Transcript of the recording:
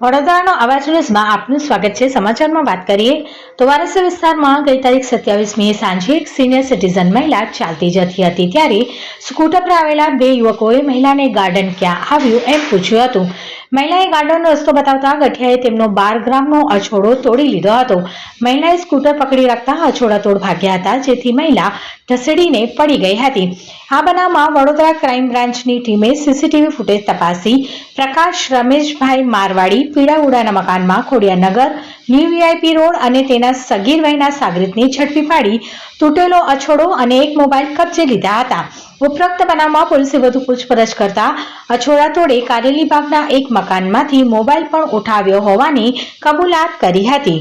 વડોદરાનો અવાજ ન્યૂઝમાં આપનું સ્વાગત છે. સમાચારમાં વાત કરીએ તો વારસા વિસ્તારમાં ગઈ તારીખ સત્યાવીસમીએ સાંજે એક સિનિયર સિટીઝન મહિલા ચાલતી જતી હતી. ત્યારે સ્કૂટર પર આવેલા બે યુવકોએ મહિલાને ગાર્ડન ક્યાં આવ્યું એમ પૂછ્યું હતું. મહિલાએ ગાર્ડનનો રસ્તો બતાવતા ગઠિયાએ તેમનો બાર ગ્રામનો અછોડો તોડી લીધો હતો. મહિલાએ સ્કૂટર પકડી રાખતા અછોડા તોડ ભાગ્યા હતા, જેથી મહિલા ઢસડીને પડી ગઈ હતી. આ બનાવમાં વડોદરા ક્રાઇમ બ્રાન્ચની ટીમે સીસીટીવી ફૂટેજ તપાસી પ્રકાશ રમેશભાઈ મારવાડી પીડાઉડાના મકાનમાં ખોડિયાનગર, ન્યૂ વીઆઈપી રોડ અને તેના સગીર વયના સાગરીતને ઝડપી પાડી તૂટેલો અછોડો અને એક મોબાઈલ કબજે લીધા હતા. ઉપરોક્ત બનાવમાં પોલીસે વધુ પૂછપરછ કરતા અછોડા તોડે કારેલી બાગના એક મકાનમાંથી મોબાઈલ પણ ઉઠાવ્યો હોવાની કબૂલાત કરી હતી.